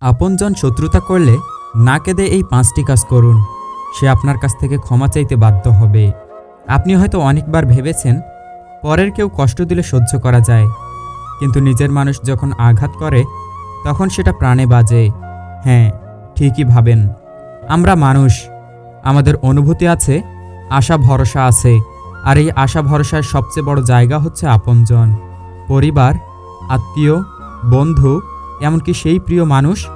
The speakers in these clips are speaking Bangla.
আপনজন শত্রুতা করলে না কেঁদে এই পাঁচটি কাজ করুন। সে আপনার কাছ থেকে ক্ষমা চাইতে বাধ্য হবে। আপনি হয়তো অনেকবার ভেবেছেন, পরের কেউ কষ্ট দিলে সহ্য করা যায়। কিন্তু নিজের মানুষ যখন আঘাত করে, তখন সেটা প্রাণে বাজে। হ্যাঁ ঠিকই ভাবেন। আমরা মানুষ, আমাদের অনুভূতি আছে, আশা ভরসা আছে। আর এই আশা ভরসার সবচেয়ে বড় জায়গা হচ্ছে আপনজন। পরিবার, আত্মীয়, বন্ধু এমনকি সেই প্রিয় মানুষ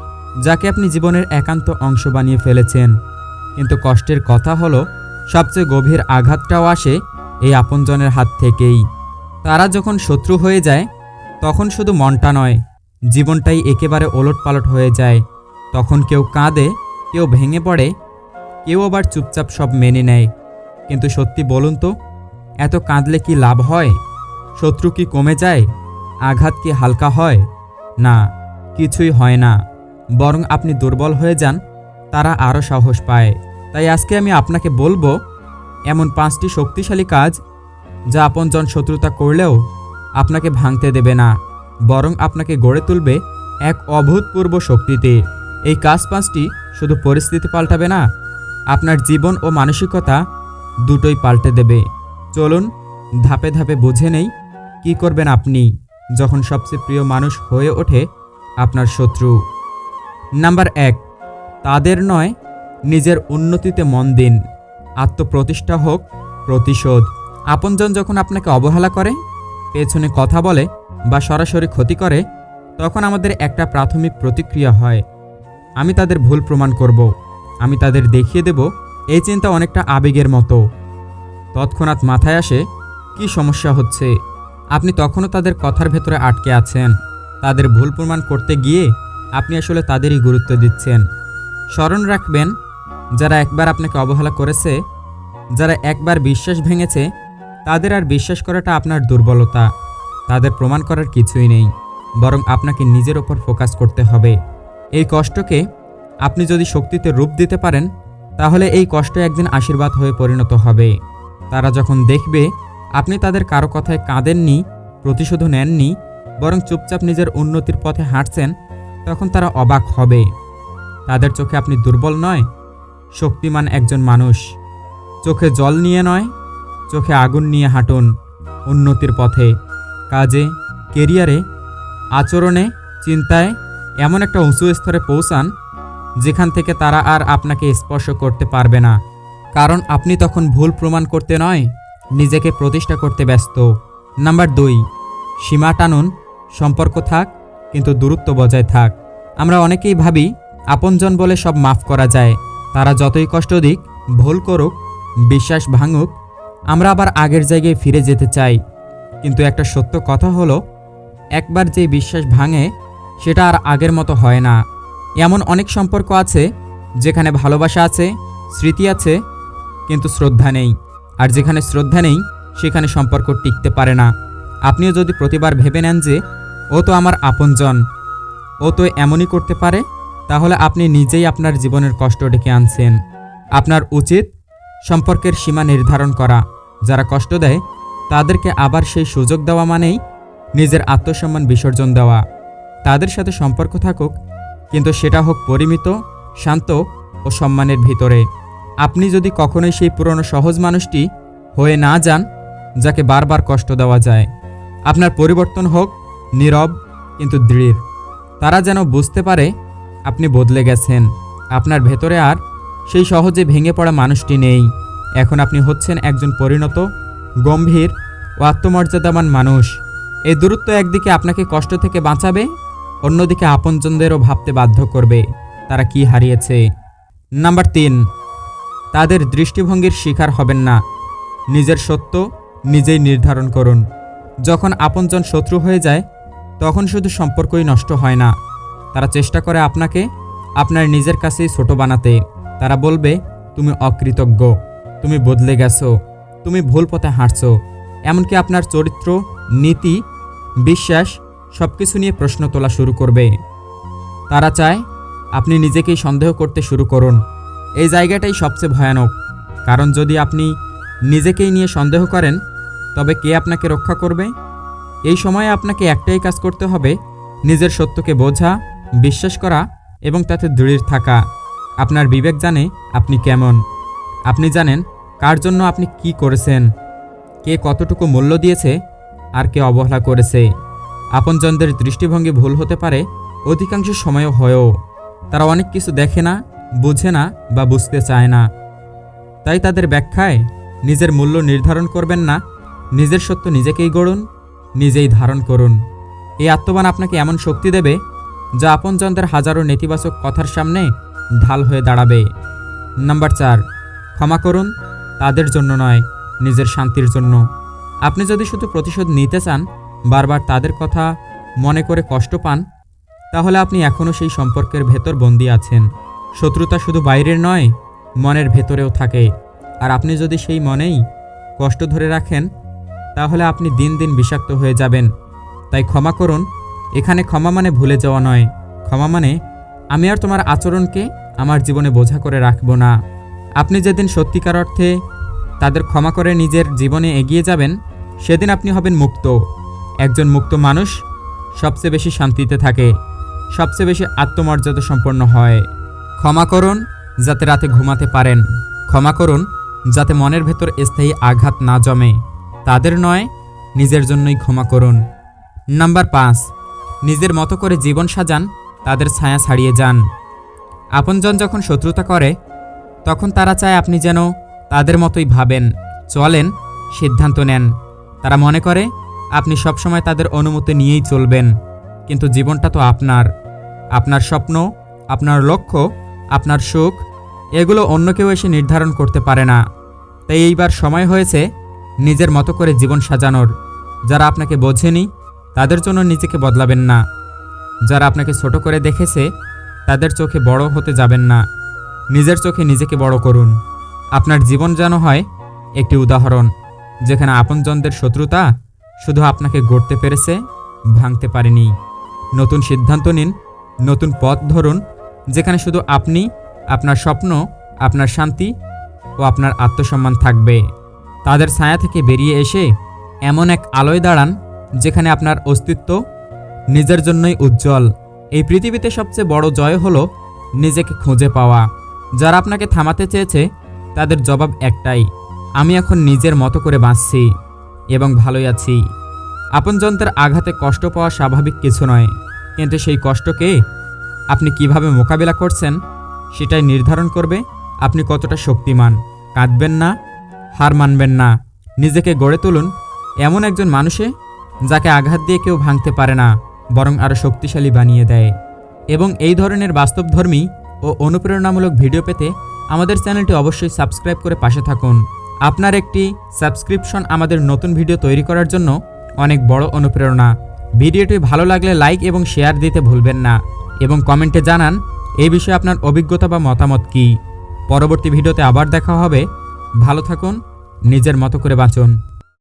যাকে আপনি জীবনের একান্ত অংশ বানিয়ে ফেলেছেন। কিন্তু কষ্টের কথা হলো, সবচেয়ে গভীর আঘাতটাও আসে এই আপনজনের হাত থেকেই। তারা যখন শত্রু হয়ে যায়, তখন শুধু মনটা নয়, জীবনটাই একেবারে ওলটপালট হয়ে যায়। তখন কেউ কাঁদে, কেউ ভেঙে পড়ে, কেউ আবার চুপচাপ সব মেনে নেয়। কিন্তু সত্যি বলুন তো, এত কাঁদলে কি লাভ হয়? শত্রু কি কমে যায়? আঘাত কি হালকা হয়? না। কিছুই হয় না। বরং আপনি দুর্বল হয়ে যান, তারা আরও সাহস পায়। তাই আজকে আমি আপনাকে বলব, এমন পাঁচটি শক্তিশালী কাজ, যা আপনজন শত্রুতা করলেও আপনাকে ভাঙতে দেবে না, বরং আপনাকে গড়ে তুলবে এক অভূতপূর্ব শক্তিতে। এই কাজ পাঁচটি শুধু পরিস্থিতি পাল্টাবে না, আপনার জীবন ও মানসিকতা দুটোই পাল্টে দেবে। চলুন, ধাপে ধাপে বুঝে নেই, কি করবেন আপনি, যখন সবচেয়ে প্রিয় মানুষ হয়ে ওঠে আপনার শত্রু। নাম্বার এক, তাদের নয়, নিজের উন্নতিতে মন দিন। আত্মপ্রতিষ্ঠা হোক, প্রতিশোধ। আপনজন যখন আপনাকে অবহেলা করে, পেছনে কথা বলে বা সরাসরি ক্ষতি করে, তখন আমাদের একটা প্রাথমিক প্রতিক্রিয়া হয়। আমি তাদের ভুল প্রমাণ করব। আমি তাদের দেখিয়ে দেব এই চিন্তা অনেকটা আবেগের মতো। তৎক্ষণাৎ মাথায় আসে, কি সমস্যা হচ্ছে? আপনি তখনও তাদের কথার ভেতরে আটকে আছেন। তাদের ভুল প্রমাণ করতে গিয়ে আপনি আসলে তাদেরই গুরুত্ব দিচ্ছেন। স্মরণ রাখবেন, যারা একবার আপনাকে অবহেলা করেছে, যারা একবার বিশ্বাস ভেঙেছে, তাদের আর বিশ্বাস করাটা আপনার দুর্বলতা। তাদের প্রমাণ করার কিছুই নেই, বরং আপনাকে নিজের ওপর ফোকাস করতে হবে। এই কষ্টকে আপনি যদি শক্তিতে রূপ দিতে পারেন, তাহলে এই কষ্ট একদিন আশীর্বাদ হয়ে পরিণত হবে। তারা যখন দেখবে আপনি তাদের কারও কথায় কাঁদেননি প্রতিশোধ নেননি বরং চুপচাপ নিজের উন্নতির পথে হাঁটছেন, তখন তারা অবাক হবে। তাদের চোখে আপনি দুর্বল নয়, শক্তিমান একজন মানুষ। চোখে জল নিয়ে নয়, চোখে আগুন নিয়ে হাঁটুন। উন্নতির পথে, কাজে, কেরিয়ারে, আচরণে, চিন্তায় এমন একটা উঁচু স্তরে পৌঁছান, যেখান থেকে তারা আর আপনাকে স্পর্শ করতে পারবে না। কারণ আপনি তখন ভুল প্রমাণ করতে নয়, নিজেকে প্রতিষ্ঠা করতে ব্যস্ত। নাম্বার দুই, সীমা টানুন সম্পর্ক থাক, কিন্তু দূরত্ব বজায় থাক। আমরা অনেকেই ভাবি, আপনজন বলে সব মাফ করা যায়। তারা যতই কষ্ট দিক, ভুল করুক, বিশ্বাস ভাঙুক, আমরা আবার আগের জায়গায় ফিরে যেতে চাই। কিন্তু একটা সত্য কথা হলো, একবার যে বিশ্বাস ভাঙে, সেটা আর আগের মতো হয় না। এমন অনেক সম্পর্ক আছে, যেখানে ভালোবাসা আছে, স্মৃতি আছে, কিন্তু শ্রদ্ধা নেই। আর যেখানে শ্রদ্ধা নেই, সেখানে সম্পর্ক টিকতে পারে না। আপনিও যদি প্রতিবার ভেবে নেন যে ও তো আমার আপনজন। ও তো এমনই করতে পারে, তাহলে আপনি নিজেই আপনার জীবনের কষ্ট ডেকে আনছেন। আপনার উচিত সম্পর্কের সীমা নির্ধারণ করা। যারা কষ্ট দেয়, তাদেরকে আবার সেই সুযোগ দেওয়া মানেই নিজের আত্মসম্মান বিসর্জন দেওয়া। তাদের সাথে সম্পর্ক থাকুক, কিন্তু সেটা হোক পরিমিত, শান্ত ও সম্মানের ভিতরে। আপনি যদি কখনোই সেই পুরনো সহজ মানুষটি হয়ে না যান, যাকে বারবার কষ্ট দেওয়া যায়, আপনার পরিবর্তন হোক নীরব, কিন্তু দৃঢ়। তারা যেন বুঝতে পারে, আপনি বদলে গেছেন। আপনার ভেতরে আর সেই সহজে ভেঙে পড়া মানুষটি নেই। এখন আপনি হচ্ছেন একজন পরিণত, গম্ভীর ও আত্মমর্যাদাবান মানুষ। এই দূরত্ব একদিকে আপনাকে কষ্ট থেকে বাঁচাবে, অন্যদিকে আপনজনদেরও ভাবতে বাধ্য করবে, তারা কি হারিয়েছে। নাম্বার তিন, তাদের দৃষ্টিভঙ্গির শিকার হবেন না। নিজের সত্য নিজেই নির্ধারণ করুন। যখন আপনজন শত্রু হয়ে যায় তখন শুধু সম্পর্কই নষ্ট হয় না। তারা চেষ্টা করে আপনাকে, আপনার নিজের কাছেই ছোট বানাতে। তারা বলবে, তুমি অকৃতজ্ঞ, তুমি বদলে গেছো, তুমি ভুল পথে হাঁটছো। এমনকি আপনার চরিত্র, নীতি, বিশ্বাস সব কিছু নিয়ে প্রশ্ন তোলা শুরু করবে। তারা চায়, আপনি নিজেকেই সন্দেহ করতে শুরু করুন। এই জায়গাটাই সবচেয়ে ভয়ানক। কারণ যদি আপনি নিজেকেই নিয়ে সন্দেহ করেন, তবে কে আপনাকে রক্ষা করবে? এই সময়ে আপনাকে একটাই কাজ করতে হবে, নিজের সত্যকে বোঝা, বিশ্বাস করা এবং তাতে দৃঢ় থাকা। আপনার বিবেক জানে আপনি কেমন। আপনি জানেন কার জন্য আপনি কি করেছেন, কে কতটুকু মূল্য দিয়েছে, আর কে অবহেলা করেছে। আপনজনদের দৃষ্টিভঙ্গি ভুল হতে পারে, অধিকাংশ সময়ও হয়েও। তারা অনেক কিছু দেখে না, বুঝে না বা বুঝতে চায় না। তাই তাদের ব্যাখ্যায় নিজের মূল্য নির্ধারণ করবেন না, নিজের সত্য নিজেকেই গড়ুন নিজেই ধারণ করুন। এই আত্মবান আপনাকে এমন শক্তি দেবে, যা আপনজনদের হাজারো নেতিবাচক কথার সামনে ঢাল হয়ে দাঁড়াবে। নাম্বার চার, ক্ষমা করুন, তাদের জন্য নয়, নিজের শান্তির জন্য। আপনি যদি শুধু প্রতিশোধ নিতে চান, বারবার তাদের কথা মনে করে কষ্ট পান, তাহলে আপনি এখনও সেই সম্পর্কের ভেতর বন্দী আছেন। শত্রুতা শুধু বাইরের নয়, মনের ভেতরেও থাকে। আর আপনি যদি সেই মনেই কষ্ট ধরে রাখেন তাহলে আপনি দিন দিন বিষাক্ত হয়ে যাবেন। তাই ক্ষমা করুন, এখানে ক্ষমা মানে ভুলে যাওয়া নয়। ক্ষমা মানে আমি আর তোমার আচরণকে আমার জীবনে বোঝা করে রাখব না। আপনি যেদিন সত্যিকার অর্থে তাদের ক্ষমা করে নিজের জীবনে এগিয়ে যাবেন, সেদিন আপনি হবেন মুক্ত। একজন মুক্ত মানুষ সবচেয়ে বেশি শান্তিতে থাকে, সবচেয়ে বেশি আত্মমর্যাদা সম্পন্ন হয়। ক্ষমা করুন যাতে রাতে ঘুমাতে পারেন। ক্ষমা করুন যাতে মনের ভেতর স্থায়ী আঘাত না জমে। তাদের নয়, নিজের জন্যই ক্ষমা করুন। নাম্বার পাঁচ, নিজের মতো করে জীবন সাজান, তাদের ছায়া ছাড়িয়ে যান। আপনজন যখন শত্রুতা করে, তখন তারা চায় আপনি যেন তাদের মতোই ভাবেন। চলেন, সিদ্ধান্ত নেন। তারা মনে করে, আপনি সবসময় তাদের অনুমতি নিয়েই চলবেন, কিন্তু জীবনটা তো আপনার। আপনার স্বপ্ন, আপনার লক্ষ্য, আপনার সুখ, এগুলো অন্য কেউ এসে নির্ধারণ করতে পারে না। তাই এইবার সময় হয়েছে নিজের মতো করে জীবন সাজানোর। যারা আপনাকে বোঝেনি, তাদের জন্য নিজেকে বদলাবেন না। যারা আপনাকে ছোট করে দেখেছে, তাদের চোখে বড় হতে যাবেন না। নিজের চোখে নিজেকে বড় করুন। আপনার জীবন যেন হয় একটি উদাহরণ, যেখানে আপনজনদের শত্রুতা শুধু আপনাকে গড়তে পেরেছে, ভাঙতে পারেনি। নতুন সিদ্ধান্ত নিন, নতুন পথ ধরুন, যেখানে শুধু আপনি, আপনার স্বপ্ন, আপনার শান্তি ও আপনার আত্মসম্মান থাকবে। তাদের ছায়া থেকে বেরিয়ে এসে এমন এক আলোয় দাঁড়ান যেখানে আপনার অস্তিত্ব নিজের জন্যই উজ্জ্বল। এই পৃথিবীতে সবচেয়ে বড় জয় হলো নিজেকে খুঁজে পাওয়া। যারা আপনাকে থামাতে চেয়েছে, তাদের জবাব একটাই, আমি এখন নিজের মতো করে বাঁচছি এবং ভালোই আছি। আপনজনদের আঘাতে কষ্ট পাওয়া স্বাভাবিক কিছু নয়, কিন্তু সেই কষ্টকে আপনি কীভাবে মোকাবিলা করছেন, সেটাই নির্ধারণ করবে আপনি কতটা শক্তিমান। কাঁদবেন না হার মানবেন না। নিজেকে গড়ে তুলুন এমন একজন মানুষে যাকে আঘাত দিয়ে কেউ ভাঙতে পারে না, বরং আরও শক্তিশালী বানিয়ে দেয়। এবং এই ধরনের বাস্তবধর্মী ও অনুপ্রেরণামূলক ভিডিও পেতে আমাদের চ্যানেলটি অবশ্যই সাবস্ক্রাইব করে পাশে থাকুন। আপনার একটি সাবস্ক্রিপশন আমাদের নতুন ভিডিও তৈরি করার জন্য অনেক বড় অনুপ্রেরণা। ভিডিওটি ভালো লাগলে লাইক এবং শেয়ার দিতে ভুলবেন না এবং কমেন্টে জানান এই বিষয়ে আপনার অভিজ্ঞতা বা মতামত কী? পরবর্তী ভিডিওতে আবার দেখা হবে। ভালো থাকুন নিজের মতো করে বাঁচুন।